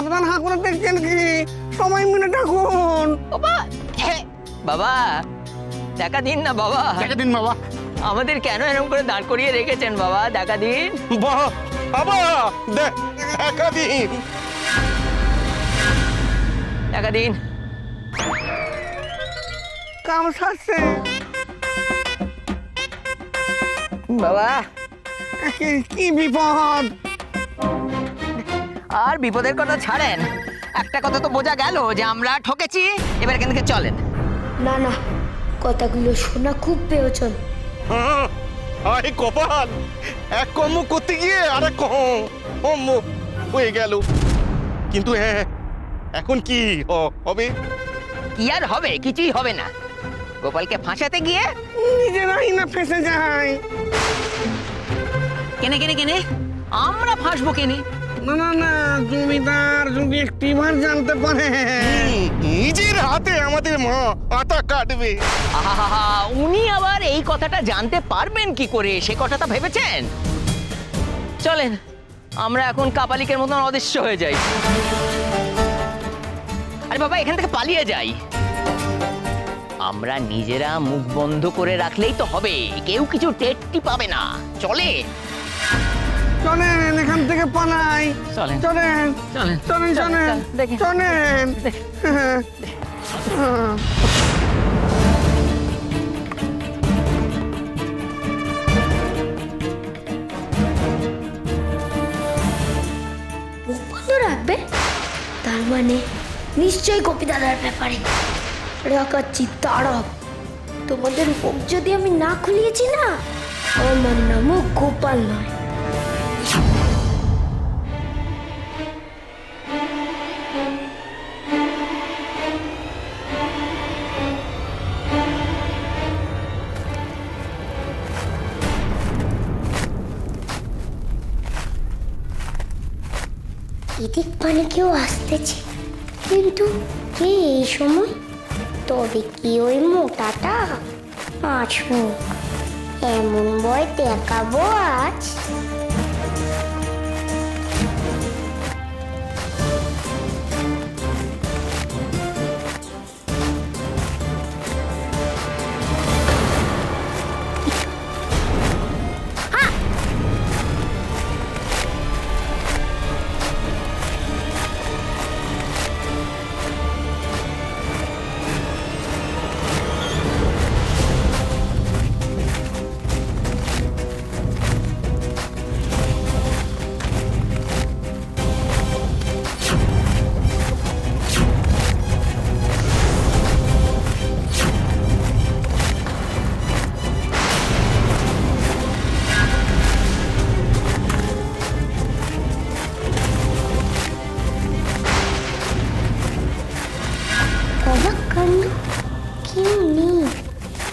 আপনার হাঁ করে দেখছেন কি? সময় মিলে ডাকুন বাবা বাবা টাকা দিন না বাবা। দেখা দিন বাবা। আমাদের কেন এরকম করে দাঁড় করিয়ে রেখেছেন বাবা? টাকা দিন। বাবা দেখ দেখা দিন। টাকা দিন। কাম সারছে। বাবা। কি- কি বিপদ? আর বিপদের কথা ছাড়েন। একটা কথা তো বোঝা গেল যে আমরা ঠকেছি এবার এখান থেকে চলেন। না না কথাগুলো শোনা খুব প্রয়োজন। হ্যাঁ, আরে কপাল। এক কর্ম করতে গিয়ে আর এক কর্ম হয়ে গেল। কিন্তু হ্যাঁ এখন কি হ- হবে? কি আর হবে? কিছুই হবে না। গোপালকে ফাঁসাতে গিয়ে নিজেরাই না ফেসে যায়। কেনে কেনে কেনে? আমরা ফাঁসবো কেনে? না না না জমিদার যদি একটিবার জানতে পারে। নিজের হাতে আমাদের মা আটা কাটবে। আহা উনি আবার এই কথাটা জানতে পারবেন কি করে সে কথাটা ভেবেছেন? চলেন আমরা এখন কাপালিকের মতন অদৃশ্য হয়ে যাই। আরে বাবা এখান থেকে পালিয়ে যাই। আমরা নিজেরা মুখ বন্ধ করে রাখলেই তো হবে কেউ কিছু টেটটি পাবে না। চলে চলেন এখান থেকে পালাই। চলেন। চলেন চলেন। চলেন চলেন চলেন রাখবে? তার মানে নিশ্চয়ই গোপী দাদার ব্যাপারে রাখাচ্ছি তারা তোমাদের মুখ যদি আমি না খুলিয়েছি না আমার নামও গোপাল নয়। পানে কেউ আসতেছে। কিন্তু কে এই সময়? তবে কি ওই মোটাটা? আছো এমন বয় দেখাবো আজ।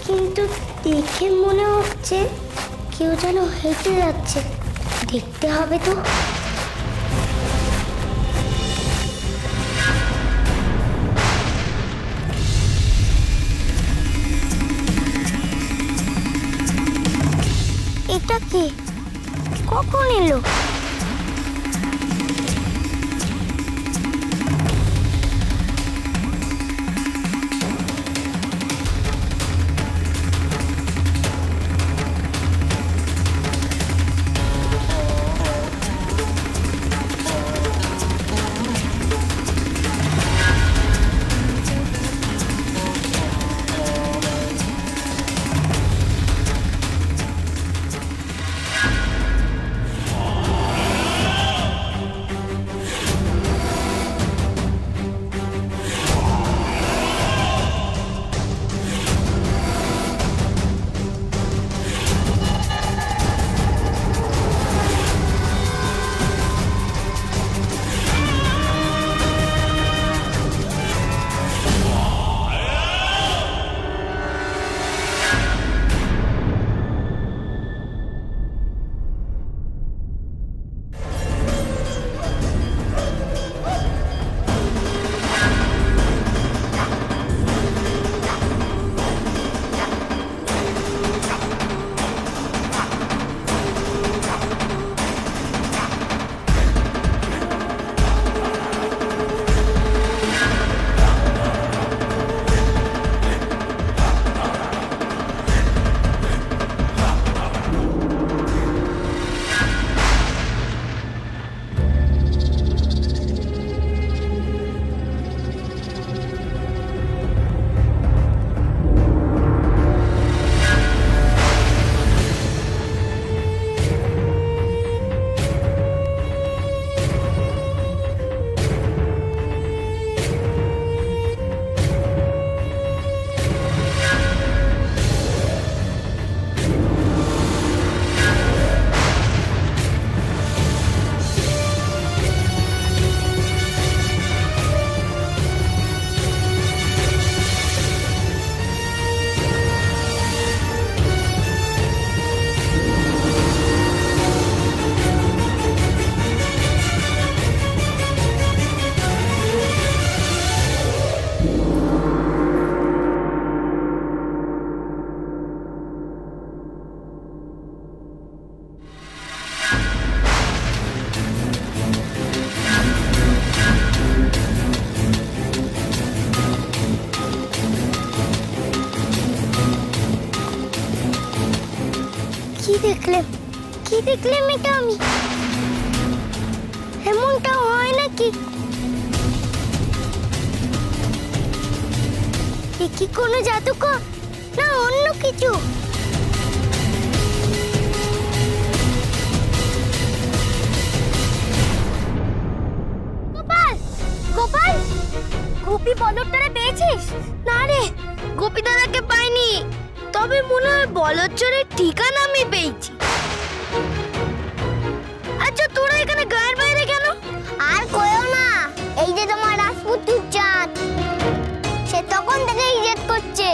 কিন্তু দেখে মনে হচ্ছে কেউ যেন হেঁটে যাচ্ছে। দেখতে হবে তো। এটা কে? কখন এলো? দেখলে? কি দেখলাম এটা আমি? এমনটা হয় নাকি? কি কোনো জাদুকর? না, অন্য কিছু। গোপাল গোপাল, গোপী বলদটারে পেয়েছিস? না রে, গোপী দাদাকে পাইনি। তবে মনে হয় বলদচরের ঠিকানা আমি পেয়েছি। আচ্ছা তোরা এখানে গায়ের বাইরে কেন? আর কইও না এই যে তোমার রাজপুত্র চাঁদ সে তখন থেকে ইজেত করছে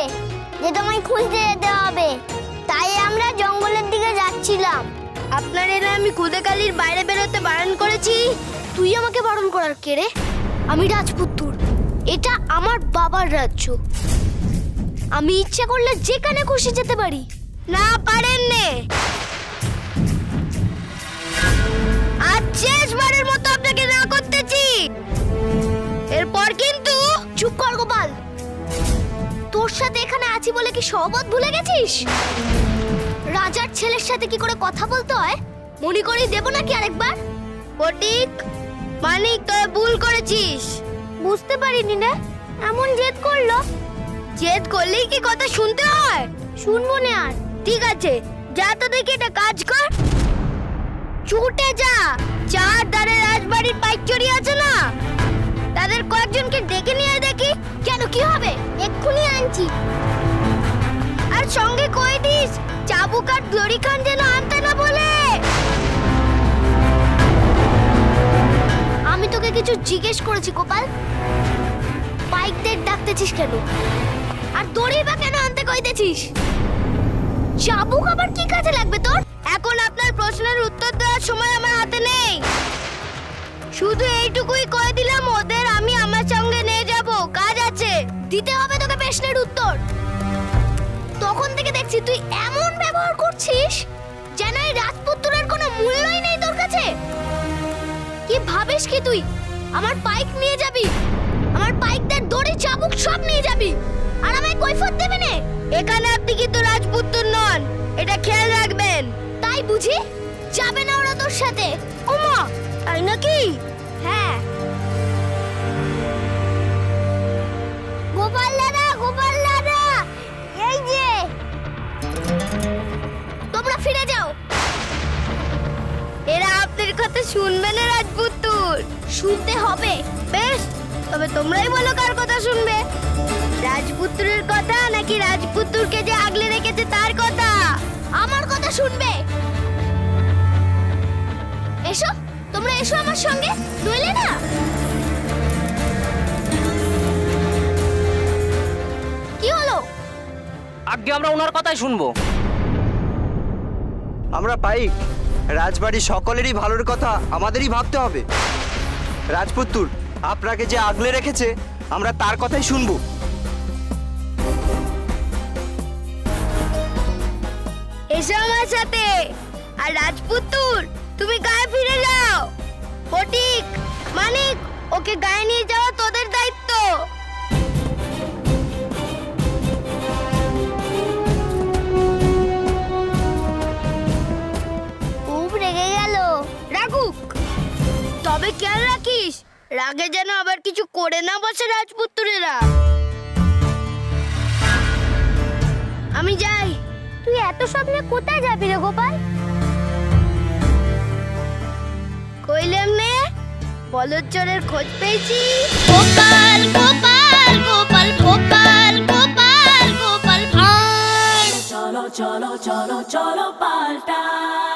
যে তোমায় খুঁজতে যেতে হবে। তাই আমরা জঙ্গলের দিকে যাচ্ছিলাম। আপনার এরা আমি কুদেকালির বাইরে বেরোতে বারণ করেছি? তুই আমাকে বারণ করার কে রে? আমি রাজপুত্তুর এটা আমার বাবার রাজ্য। আমি ইচ্ছে করলে যেখানে খুশি যেতে পারি। না পারেন নে। আজ শেষবারের মতো আপনাকে না করতেছি। এরপর কিন্তু চুপ কর গোপাল। তোর সাথে এখানে আছি বলে কি সহবত ভুলে গেছিস? রাজার ছেলের সাথে কি করে কথা বলতে হয়? মনে করেই দেব নাকি আরেকবার? ফটিক, মানিক তুই ভুল করেছিস। বুঝতে পারিনি না। এমন জেদ করল। জেদ করলেই কি কথা শুনতে হয়? শুনব না আর। ঠিক আছে, যা তো দেখি এটা কাজ কর। ছুটে যা। চার ধারে রাজবাড়ির পাইচরি আছে না? তাদের কয়েকজনকে ডেকে নিয়ে দেখি, কেন কি হবে? এক্ষুনি আনছি। আর সঙ্গে কই দিস, চাবুক আর দড়ি খান যেন আনতে না বলে। আমি তোকে কিছু জিজ্ঞেস করেছি, গোপাল। বাইকদের ডাকতেছিস কেন? আর দড়ি বা কেন আনতে কইতেছিস? চাবুক আবার কি কাজে লাগবে তোর? এখন আপনার প্রশ্নের উত্তর দেওয়ার সময় আমার হাতে নেই। শুধু এইটুকুই কয়ে দিলাম, ওদের আমি আমার সঙ্গে নিয়ে যাব। কাজ আছে। দিতে হবে তোকে প্রশ্নের উত্তর। তখন থেকে দেখছি তুই এমন ব্যবহার করছিস, যেন এই রাজপুত্রের কোনো মূল্যই নেই তোর কাছে। কি ভাবিস কি তুই? আমার বাইক নিয়ে যাবি? চাবুক সব নিয়ে যাবি। আর আমায় কৈফত দেবে না। এখানে আপনি কিন্তু রাজপুত্র নন এটা খেয়াল রাখবেন। তাই বুঝি? যাবে না ওরা তোর সাথে। ওমা তাই নাকি? হ্যাঁ। গোপাল দাদা গোপাল দাদা এই যে। তোমরা ফিরে যাও। এরা আপনার কথা শুনবে না রাজপুত্তুর শুনতে হবে। বেশ তবে তোমরাই বলো কথা শুনবে? রাজপুত্রের কথা নাকি রাজপুত্রকে যে আগলে রেখেছে তার কথা? আমার কথা শুনবে? এসো তোমরা এসো আমার সঙ্গে নইলে না? কি হলো? আগে আমরা ওনার কথাই শুনব। আমরা পাইক রাজবাড়ির সকলেরই ভালোর কথা আমাদেরই ভাবতে হবে। রাজপুত্তুর আপনাকে যে আগলে রেখেছে আমরা তার কথাই শুনব। এসো আমার সাথে। আর রাজপুত্তুর তুমি গায়ে ফিরে যাও। ফটিক, মানিক, ওকে গায়ে নিয়ে যাওয়া তোদের দায়িত্ব। খুব রেগে গেল। রাগুক তবে খেয়াল রাখিস রাগে যেন আবার কিছু করে না বসে রাজপুত্রেরা। আমি যাই। তুই এত স্বপ্নে কোথায় যাবি রে গোপাল? কইলাম নে বলদচরের খোঁজ পেয়েছি। Gopal Gopal Gopal Gopal Gopal Gopal Bhar. cholo, cholo, cholo, cholo, palta.